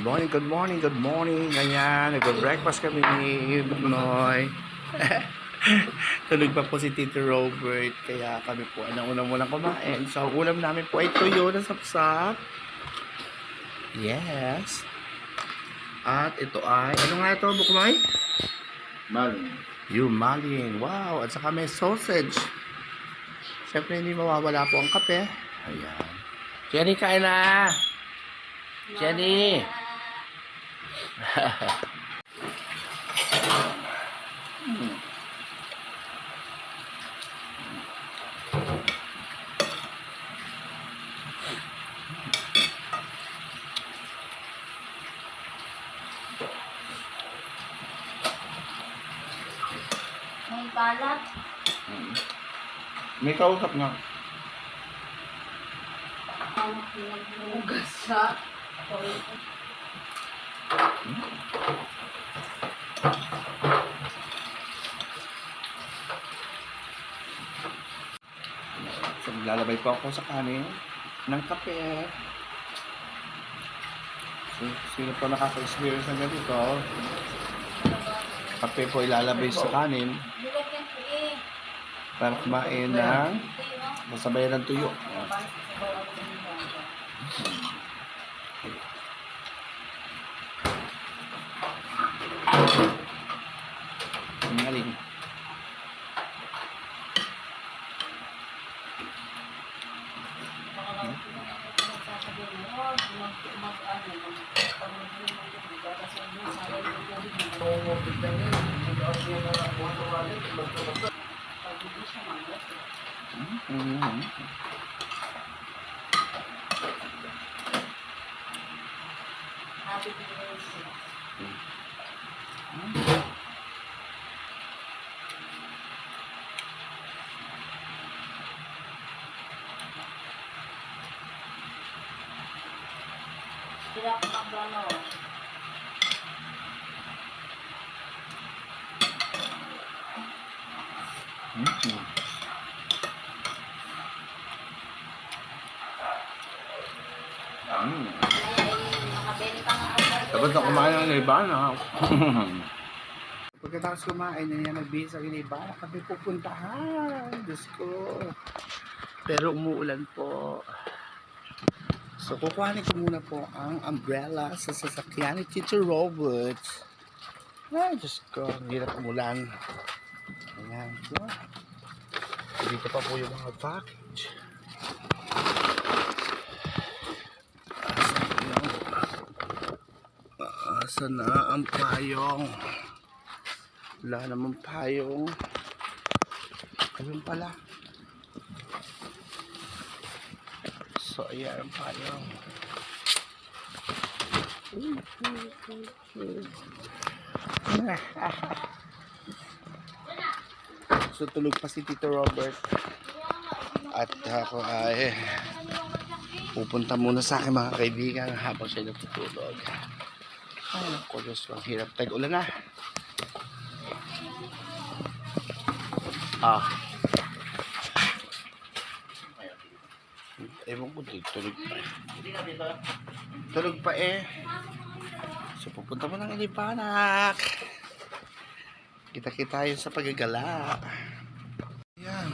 Good morning, good morning, good morning. Ganyan, nag-breakfast kami ni Noy. Tulog pa po si Tito Robert, kaya kami po ay nauna muna kumain. So, ulam namin po ay tuyo na sapsap. Yes. At ito ay, ano nga ito, Buknoy? Maling. Yung maling. Wow. At saka may sausage. Siyempre, hindi mawawala po ang kape. Ayan. Jenny, kain na! Jenny! May balat. May kausap nga. Ang pinagbugas sa So, maglalabay po ako sa kanin ng kape. So, sino po nakaka-experience ng ganito? Kape po ilalabay sa kanin para kumain ng masabayan ng tuyo. Ang Sila ko magano. Mm-hmm. Mm. Nakabenta Tapos na kumain ng Nirvana. Pagkatapos kumain na yan, nagbihis ang Nirvana, kami pupuntahan. Diyos ko. Pero umuulan po. So, kukuhanin ko muna po ang umbrella sa sasakyan ni Teacher Robert. Ay, Diyos ko. Ang hirap umulan. Ayan. Dito pa po yung mga package. Asan na ang payong? Wala namang payong. Ayun pala. So, ayan ang payong. so, tulog pa si Tito Robert. At ako ay pupunta muna sa aking mga kaibigan habang siya natutulog. Ay, naku, Diyos ko. Hirap. Tag-ulan na. Ah. Ewan ko, di- tulog pa eh. Tulog pa eh. So, pupunta mo ng Ilipanak. Kita-kita yun sa pagagala. Ayan.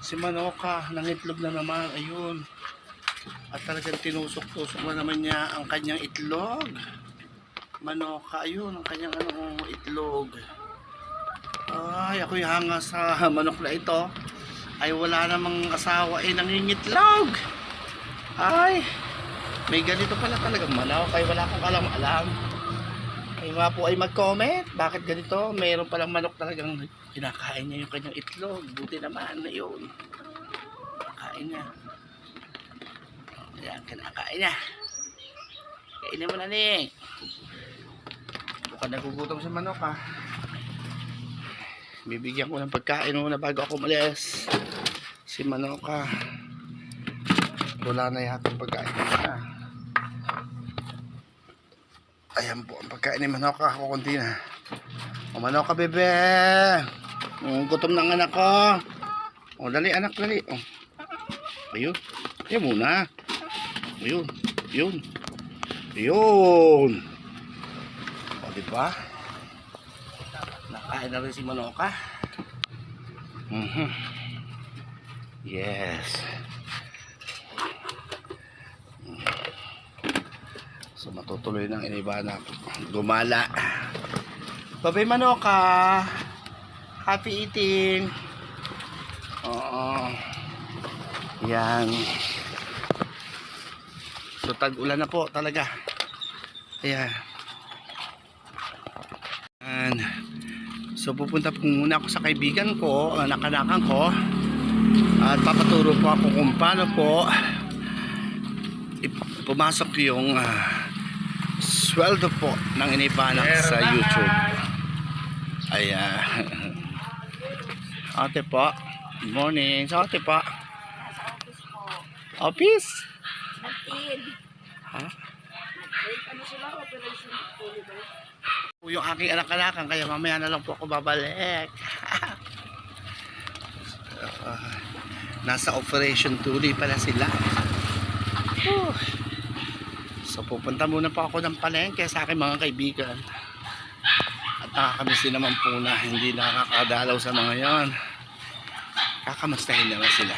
Si Manoka, nangitlog na naman. Ayun. At talagang tinusok-tusok na naman niya ang kanyang itlog manoka ayun ang kanyang ano itlog. Ay ako'y hanga sa manok na ito. Ay wala namang asawa ay nangingitlog. Ay may ganito pala talagang manok ay wala akong alam alam. Ay mga po ay mag comment bakit ganito? Mayroon palang manok talagang kinakain niya yung kanyang itlog. Buti naman na yun kinakain niya. Ayan, kinakain niya. Kainin mo na ni Mukhang nagugutom sa manok ha. Bibigyan ko ng pagkain muna bago ako umalis. Si manok ha. Wala na yata pagkain na. Ayan po ang pagkain ni manok ha. Kukunti na. O manok ka bebe. O, gutom ng anak ko. O dali anak dali. O. Ayun. Ayun muna. Ayun. Yun. Yun. Di ba? Nakain na rin si Manoka. Mhm. Yes. So matutuloy ng iniba na gumala. Babay Manoka. Happy eating. Oo. Yan. So tag-ulan na po talaga. Ayan. Ayan. So pupunta po muna ako sa kaibigan ko, uh, nakanakan ko. At papaturo po ako kung paano po pumasok yung ah, sweldo po ng inipanak sa YouTube. Ayan. Ate po. Good morning. Sa ate po. Nasa office po. Office? Nag-in. Ha? Nag-in. Ano sila? Operation Oliver. Po yung aking anak-anakan kaya mamaya na lang po ako babalik. Ah, nasa Operation Tuli pala sila. Whew. So pupunta muna po ako ng palengke sa aking mga kaibigan. At nakakamiss din naman po na hindi nakakadalaw sa mga yon. Kakamustahin naman sila.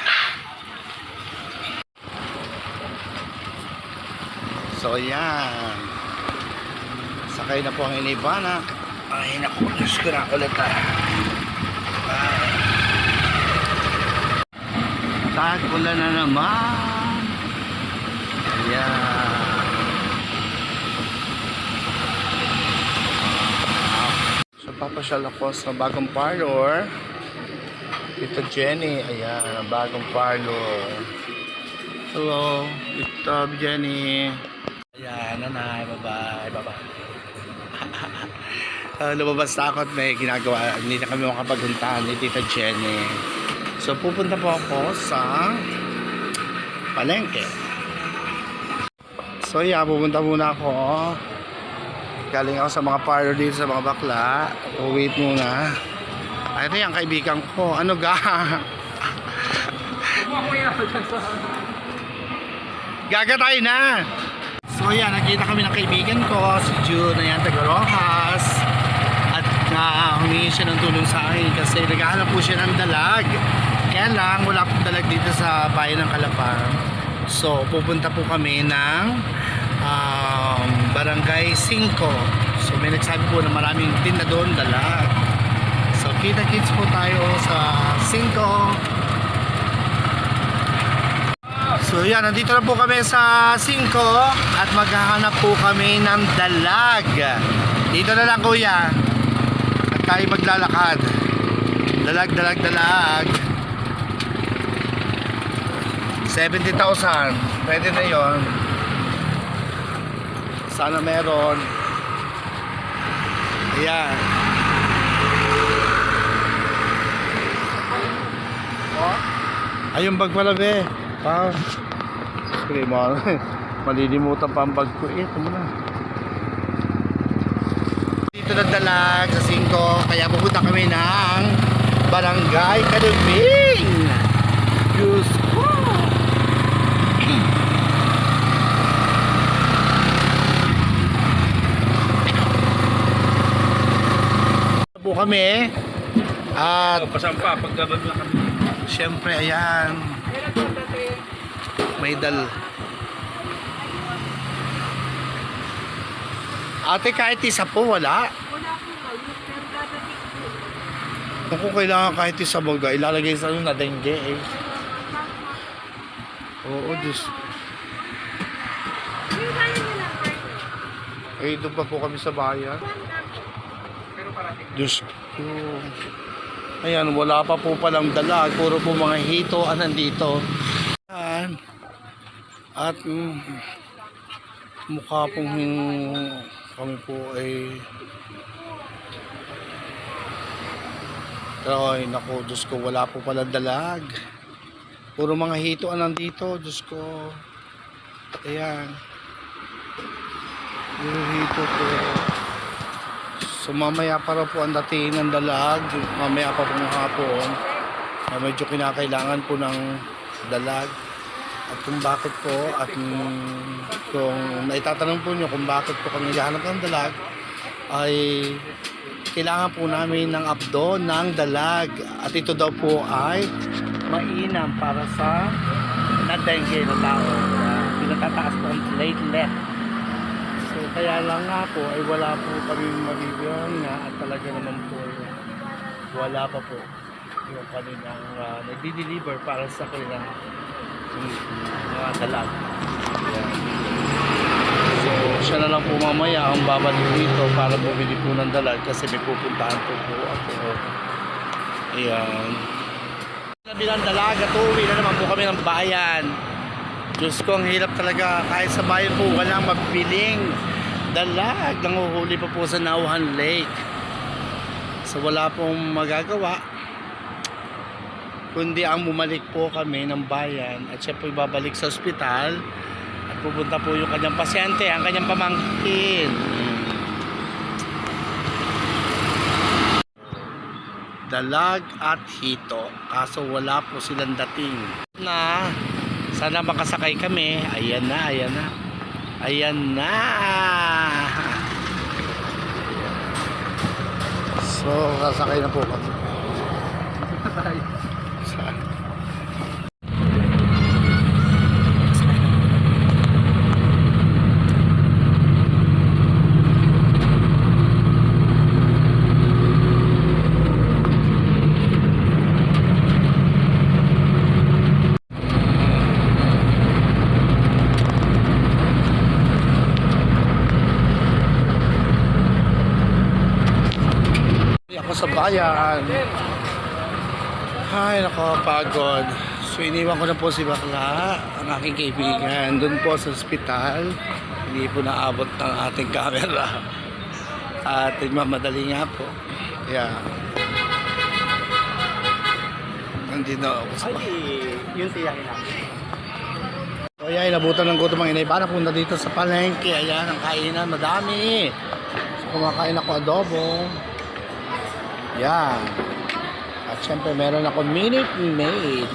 So yan. Sakay na po ang inibana. Ay, naku, Diyos ko na ulit ah. Ay. Tag-ulan na naman. Ayan. So, papasyal ako sa bagong parlor. Tito Jenny, ayan, bagong parlor. Hello, Tito Jenny. Ayan, nanay, bye-bye, bye-bye. Uh, lumabas na ako at may ginagawa. Hindi na kami makapaguntahan ni Tita Jenny. So, pupunta po ako sa palengke. So, yeah, pupunta muna ako. Galing ako sa mga parlor dito sa mga bakla. Wait muna. Ay, ito yung kaibigan ko. Ano ga? Gaga tayo na! So yan, nakita kami ng kaibigan ko, si June na yan, taga Rojas. At na humingi siya ng tulong sa akin kasi naghahanap po siya ng dalag. Kaya lang, wala pong dalag dito sa bayan ng Kalapang. So, pupunta po kami ng um, Barangay 5. So, may nagsabi po na maraming tinda doon, dalag. So, kita-kits po tayo sa 5. So yan, nandito na po kami sa 5 at maghahanap po kami ng dalag. Dito na lang kuya. At tayo maglalakad. Dalag, dalag, dalag. 70,000. Pwede na yon. Sana meron. Ayan. Oh? Ayun bag pala be. Pa. Sige mo. Malilimutan pa ang bag ko. Eh, ito mo na. Dito na dalag sa 5. Kaya pupunta kami ng Barangay Kadubing. Diyos ko. po kami at Pasampa, pagkabag na kami. Siyempre, ayan. May dal. Ate, kahit isa po, wala. Kung kailangan kahit isa baga, ilalagay sa ano na dengue eh. Oo, Diyos. Eh, doon pa po kami sa bayan. Diyos ko. Ayan, wala pa po palang dalag. Puro po mga hito ang nandito. At mm, mukha pong kami po ay Ay, naku, Diyos ko, wala po pala dalag. Puro mga hito ang nandito, Diyos ko. Ayan. Puro hito po. So mamaya para po ang dating ng dalag, mamaya pa pong hapon, na medyo kinakailangan po ng dalag. At kung bakit po, at kung naitatanong po nyo kung bakit po kami naghahanap ng dalag, ay kailangan po namin ng abdo ng dalag. At ito daw po ay mainam para sa na-dengue na tao. Uh, pinatataas po ang platelet. So kaya lang nga po ay wala po kami mabibigyan nga at talaga naman po wala pa po yung kanilang uh, nagdi-deliver para sa kanilang mga dalag. So siya na lang po mamaya ang babalik dito para bumili po ng dalag kasi may pupuntahan po po ako. Ayan. Sabi ng dalaga, tuwi na naman po kami ng bayan. Diyos ko, ang hirap talaga. Kahit sa bayan po, walang mapiling dalag. Nanguhuli pa po sa Nauhan Lake. So wala pong magagawa. Kundi ang bumalik po kami ng bayan at siya po babalik sa ospital at pupunta po yung kanyang pasyente, ang kanyang pamangkin. dalag at hito kaso wala po silang dating. Na sana makasakay kami. Ayan na ayan na. Ayan na. So kasakay na po kami ako sa bayan ay nakapagod so iniwan ko na po si Bakla ang aking kaibigan doon po sa ospital hindi po naabot ng ating camera at nagmamadali nga po yeah nandito ako sa bayan yung tiyakin namin. So ayan, inabutan ng gutom ang inay. Paano punta dito sa palengke? Ayan, ang kainan, madami. So kumakain ako adobo. Yan. At syempre, meron ako Minute Maid.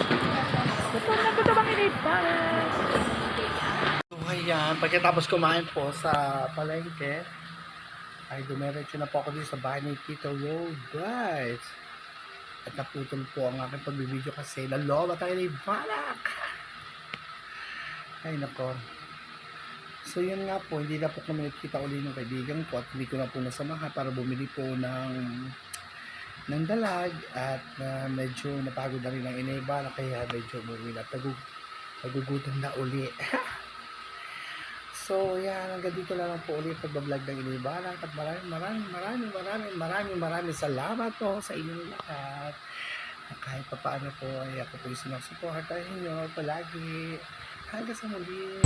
So ayan, pagkatapos kumain po sa palengke, ay dumiretso na po ako dito sa bahay ni Tito Road, guys. At naputol po ang aking pagbibideo kasi laloba tayo ni Balak. Ay, nako. So, yun nga po, hindi na po kami nagkita uli ng kaibigan ko at hindi ko na po nasamahan para bumili po ng ng dalag at na medyo napagod na rin ang inaiba na kaya medyo umuwi na tagug, nagugutom na uli. so, yan, hanggang dito lang po uli pagbablog ng inaiba at maraming maraming maraming maraming maraming maraming salamat po sa inyong lahat. At kahit pa paano po ay ako po yung sinusuportahin nyo palagi. Hanggang sa muli.